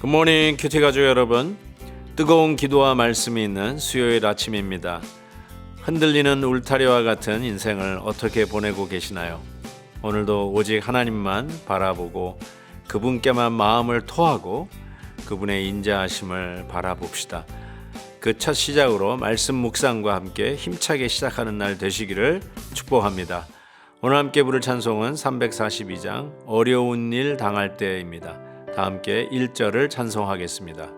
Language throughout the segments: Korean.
굿모닝 큐티 가족 여러분. 뜨거운 기도와 말씀이 있는 수요일 아침입니다 흔들리는 울타리와 같은 인생을 어떻게 보내고 계시나요? 오늘도 오직 하나님만 바라보고 그분께만 마음을 토하고 그분의 인자하심을 바라봅시다 그 첫 시작으로 말씀 묵상과 함께 힘차게 시작하는 날 되시기를 축복합니다 오늘 함께 부를 찬송은 342장 어려운 일 당할 때입니다 다 함께 1절을 찬송하겠습니다.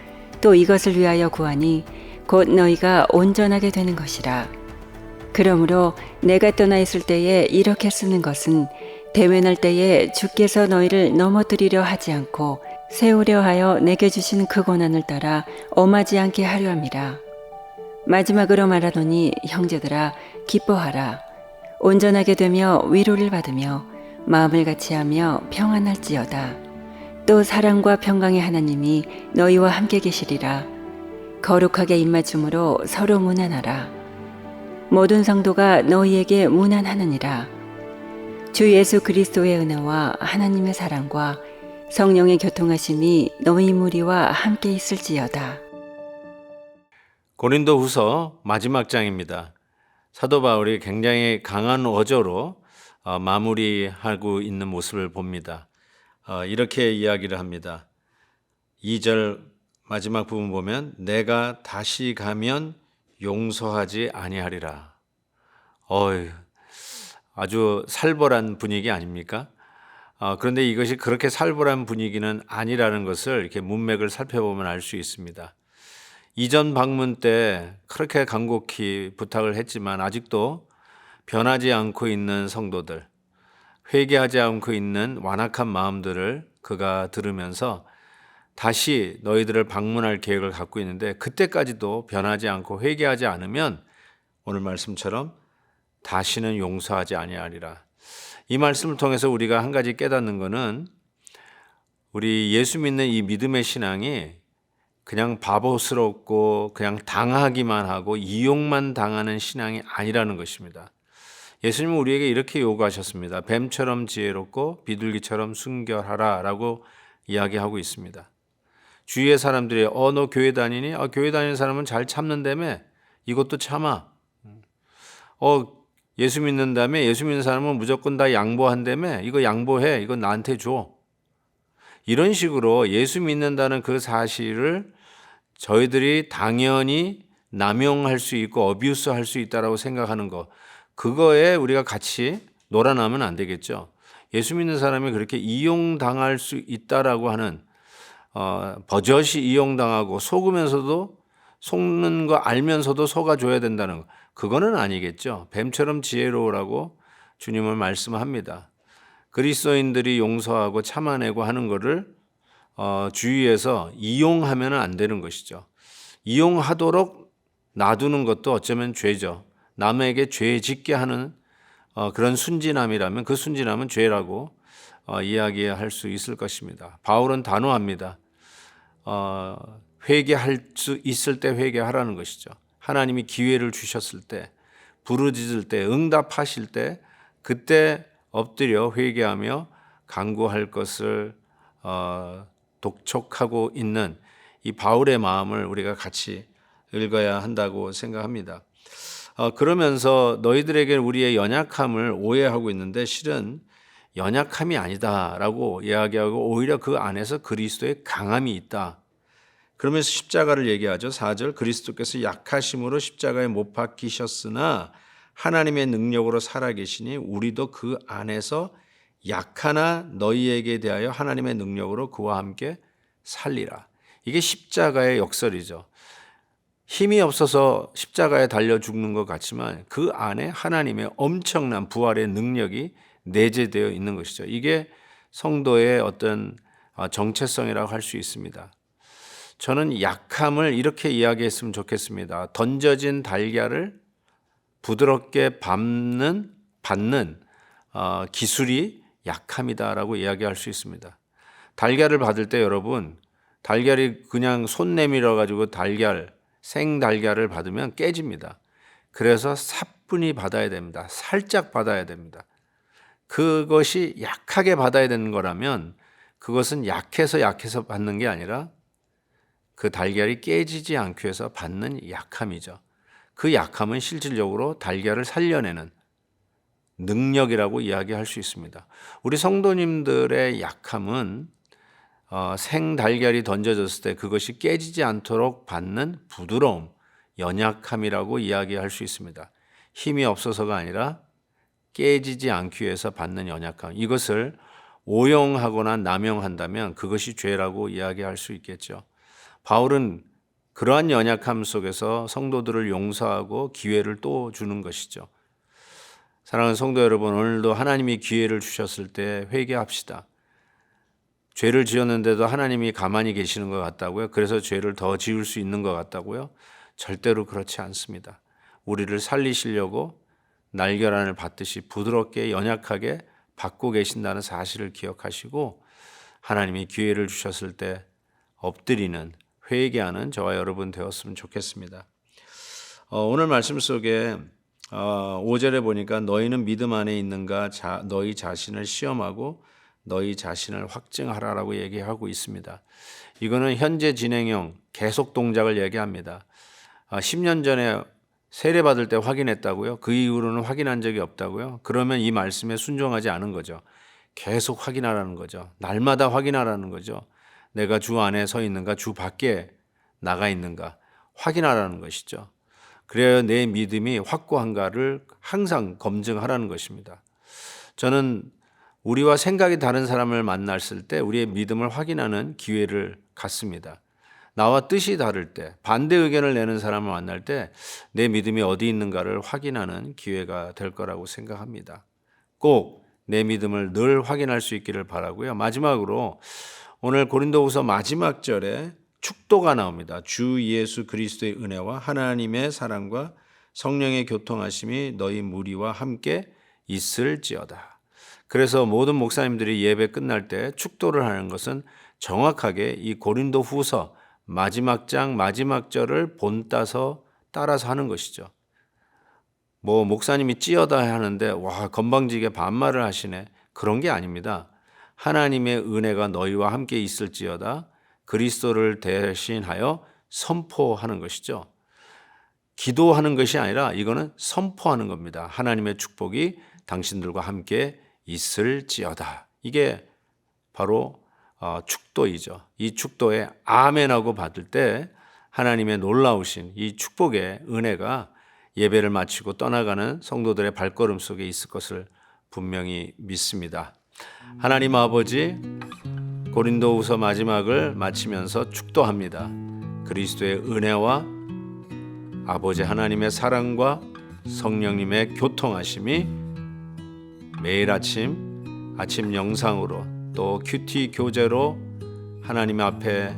또 이것을 위하여 구하니 곧 너희가 온전하게 되는 것이라. 그러므로 내가 떠나 있을 때에 이렇게 쓰는 것은 대면할 때에 주께서 너희를 넘어뜨리려 하지 않고 세우려 하여 내게 주신 그 고난을 따라 엄하지 않게 하려 함이라. 마지막으로 말하노니 형제들아 기뻐하라. 온전하게 되며 위로를 받으며 마음을 같이 하며 평안할지어다. 또 사랑과 평강의 하나님이 너희와 함께 계시리라. 거룩하게 입맞춤으로 서로 무난하라. 모든 성도가 너희에게 무난하느니라. 주 예수 그리스도의 은혜와 하나님의 사랑과 성령의 교통하심이 너희 무리와 함께 있을지어다. 고린도 후서 마지막 장입니다. 사도 바울이 굉장히 강한 어조로 어, 마무리하고 있는 모습을 봅니다. 어, 이렇게 이야기를 합니다. 2절 마지막 부분 보면 내가 다시 가면 용서하지 아니하리라. 어휴, 아주 살벌한 분위기 아닙니까? 어, 그런데 이것이 그렇게 살벌한 분위기는 아니라는 것을 이렇게 문맥을 살펴보면 알 수 있습니다. 이전 방문 때 그렇게 간곡히 부탁을 했지만 아직도 변하지 않고 있는 성도들, 회개하지 않고 있는 완악한 마음들을 그가 들으면서 다시 너희들을 방문할 계획을 갖고 있는데 그때까지도 변하지 않고 회개하지 않으면 오늘 말씀처럼 다시는 용서하지 아니하리라. 이 말씀을 통해서 우리가 한 가지 깨닫는 것은 우리 예수 믿는 이 믿음의 신앙이 그냥 바보스럽고 그냥 당하기만 하고 이용만 당하는 신앙이 아니라는 것입니다. 예수님은 우리에게 이렇게 요구하셨습니다. 뱀처럼 지혜롭고 비둘기처럼 순결하라 라고 이야기하고 있습니다. 주위의 사람들이 어 너 교회 다니니? 아 교회 다니는 사람은 잘 참는다며 이것도 참아. 어 예수 믿는다며 예수 믿는 사람은 무조건 다 양보한다며 이거 양보해 이거 나한테 줘. 이런 식으로 예수 믿는다는 그 사실을 저희들이 당연히 남용할 수 있고 어뷰스 할 수 있다라고 생각하는 거 그거에 우리가 같이 놀아나면 안 되겠죠. 예수 믿는 사람이 그렇게 이용당할 수 있다라고 하는 어, 버젓이 이용당하고 속으면서도 속는 거 알면서도 속아줘야 된다는 거 그거는 아니겠죠. 뱀처럼 지혜로우라고 주님은 말씀합니다. 그리스도인들이 용서하고 참아내고 하는 것을 어, 주위에서 이용하면 안 되는 것이죠. 이용하도록 놔두는 것도 어쩌면 죄죠. 남에게 죄 짓게 하는 어, 그런 순진함이라면 그 순진함은 죄라고 어, 이야기할 수 있을 것입니다. 바울은 단호합니다. 어, 회개할 수 있을 때 회개하라는 것이죠. 하나님이 기회를 주셨을 때, 부르짖을 때, 응답하실 때, 그때 엎드려 회개하며 간구할 것을 어, 독촉하고 있는 이 바울의 마음을 우리가 같이 읽어야 한다고 생각합니다. 어, 그러면서 너희들에게 우리의 연약함을 오해하고 있는데 실은 연약함이 아니다라고 이야기하고 오히려 그 안에서 그리스도의 강함이 있다. 그러면서 십자가를 얘기하죠. 4절 그리스도께서 약하심으로 십자가에 못 박히셨으나 하나님의 능력으로 살아계시니 우리도 그 안에서 약하나 너희에게 대하여 하나님의 능력으로 그와 함께 살리라. 이게 십자가의 역설이죠. 힘이 없어서 십자가에 달려 죽는 것 같지만 그 안에 하나님의 엄청난 부활의 능력이 내재되어 있는 것이죠. 이게 성도의 어떤 어, 정체성이라고 할 수 있습니다. 저는 약함을 이렇게 이야기했으면 좋겠습니다. 던져진 달걀을 부드럽게 밟는 받는 어, 기술이 약함이다라고 이야기할 수 있습니다. 달걀을 받을 때 여러분 달걀이 그냥 손 내밀어 가지고 달걀 생 달걀을 받으면 깨집니다. 그래서 사뿐히 받아야 됩니다. 살짝 받아야 됩니다. 그것이 약하게 받아야 되는 거라면 그것은 약해서 약해서 받는 게 아니라 그 달걀이 깨지지 않기 위해서 받는 약함이죠. 그 약함은 실질적으로 달걀을 살려내는 능력이라고 이야기할 수 있습니다. 우리 성도님들의 약함은 어, 생 달걀이 던져졌을 때 그것이 깨지지 않도록 받는 부드러움, 연약함이라고 이야기할 수 있습니다. 힘이 없어서가 아니라 깨지지 않기 위해서 받는 연약함. 이것을 오용하거나 남용한다면 그것이 죄라고 이야기할 수 있겠죠. 바울은 그러한 연약함 속에서 성도들을 용서하고 기회를 또 주는 것이죠. 사랑하는 성도 여러분, 오늘도 하나님이 기회를 주셨을 때 회개합시다. 죄를 지었는데도 하나님이 가만히 계시는 것 같다고요? 그래서 죄를 더 지을 수 있는 것 같다고요? 절대로 그렇지 않습니다. 우리를 살리시려고 날결안을 받듯이 부드럽게 연약하게 받고 계신다는 사실을 기억하시고 하나님이 기회를 주셨을 때 엎드리는 회개하는 저와 여러분 되었으면 좋겠습니다. 어, 오늘 말씀 속에 어, 5절에 보니까 너희는 믿음 안에 있는가 자, 너희 자신을 시험하고 너희 자신을 확증하라라고 얘기하고 있습니다. 이거는 현재 진행형 계속 동작을 얘기합니다. 아, 10년 전에 세례 받을 때 확인했다고요? 그 이후로는 확인한 적이 없다고요? 그러면 이 말씀에 순종하지 않은 거죠. 계속 확인하라는 거죠. 날마다 확인하라는 거죠. 내가 주 안에 서 있는가, 주 밖에 나가 있는가 확인하라는 것이죠. 그래야 내 믿음이 확고한가를 항상 검증하라는 것입니다. 저는 우리와 생각이 다른 사람을 만났을 때 우리의 믿음을 확인하는 기회를 갖습니다. 나와 뜻이 다를 때, 반대 의견을 내는 사람을 만날 때 내 믿음이 어디 있는가를 확인하는 기회가 될 거라고 생각합니다. 꼭 내 믿음을 늘 확인할 수 있기를 바라고요. 마지막으로 오늘 고린도후서 마지막 절에 축도가 나옵니다. 주 예수 그리스도의 은혜와 하나님의 사랑과 성령의 교통하심이 너희 무리와 함께 있을지어다. 그래서 모든 목사님들이 예배 끝날 때 축도를 하는 것은 정확하게 이 고린도 후서 마지막 장 마지막 절을 본따서 따라서 하는 것이죠. 뭐 목사님이 찌어다 하는데 와 건방지게 반말을 하시네 그런 게 아닙니다. 하나님의 은혜가 너희와 함께 있을지어다 그리스도를 대신하여 선포하는 것이죠. 기도하는 것이 아니라 이거는 선포하는 겁니다. 하나님의 축복이 당신들과 함께 있을지어다. 이게 바로 어, 축도이죠. 이 축도에 아멘하고 받을 때 하나님의 놀라우신 이 축복의 은혜가 예배를 마치고 떠나가는 성도들의 발걸음 속에 있을 것을 분명히 믿습니다. 하나님 아버지 고린도후서 마지막을 마치면서 축도합니다. 그리스도의 은혜와 아버지 하나님의 사랑과 성령님의 교통하심이 매일 아침 아침 영상으로 또 큐티 교제로 하나님 앞에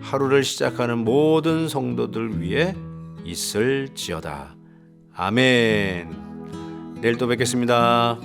하루를 시작하는 모든 성도들 위해 있을지어다. 아멘. 내일 또 뵙겠습니다.